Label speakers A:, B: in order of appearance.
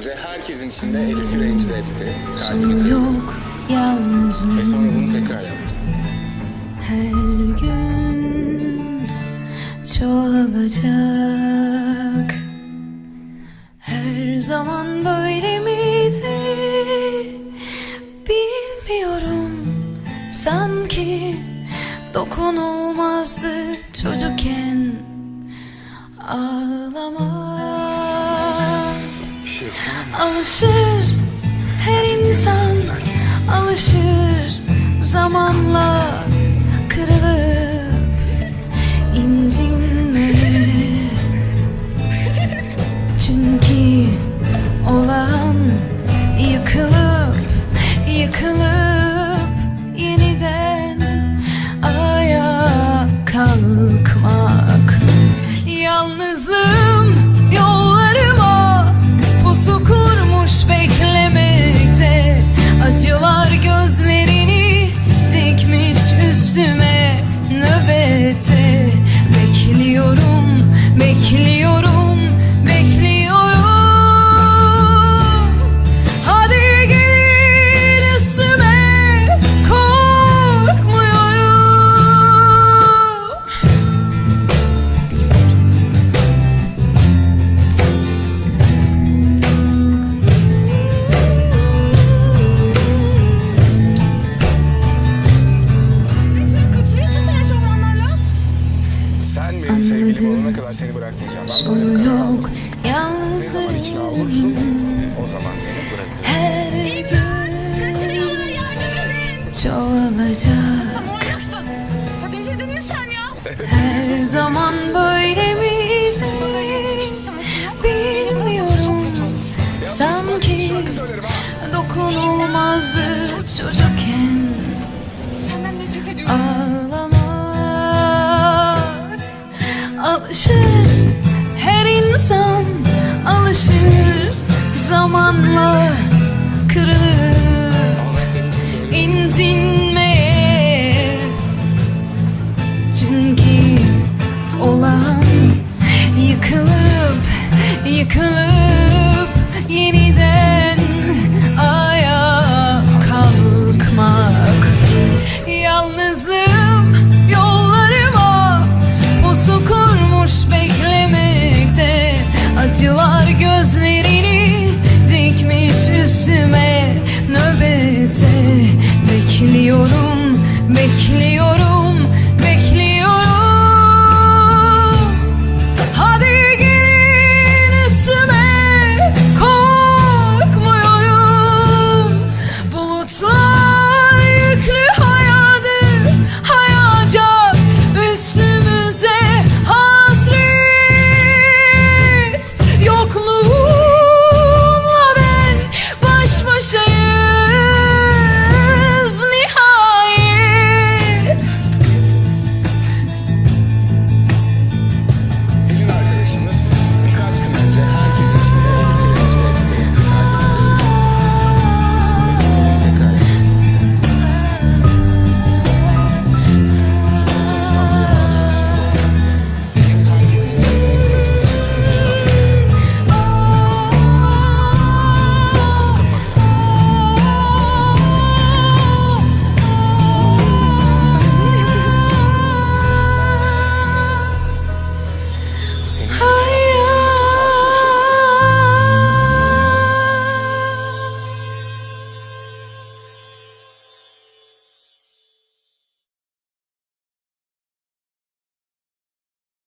A: önce herkesin içinde Elif'i rencide etti. Kalbini kırdı. Ve sonra bunu tekrar yaptı.
B: Her gün çoğalacak Her zaman böyle miydi Bilmiyorum Sanki dokunulmazdı çocukken Ağlama Alışır. Her insan alışır. Zamanla kırılıp incinmeye
A: seni bırakmayacağım. Ben böyle
B: Sonu
A: bir karar aldım.
B: yok
A: Ne zaman ikna olursun o zaman seni bırakırım.
B: Her gün
C: Kaçırıyorlar yardım edin.
B: çoğalacak
C: manyaksın. Delirdin mi sen ya?
B: Her zaman böyle miydi
C: Hiç şansın yok.
B: bilmiyorum
A: Ya
B: Sanki
A: şarkı söylerim ha.
B: dokunulmazdı çocukken yıkılıp yeniden ayağa kalkmak. Yalnızlığım yollarıma pusu kurmuş beklemekte Acılar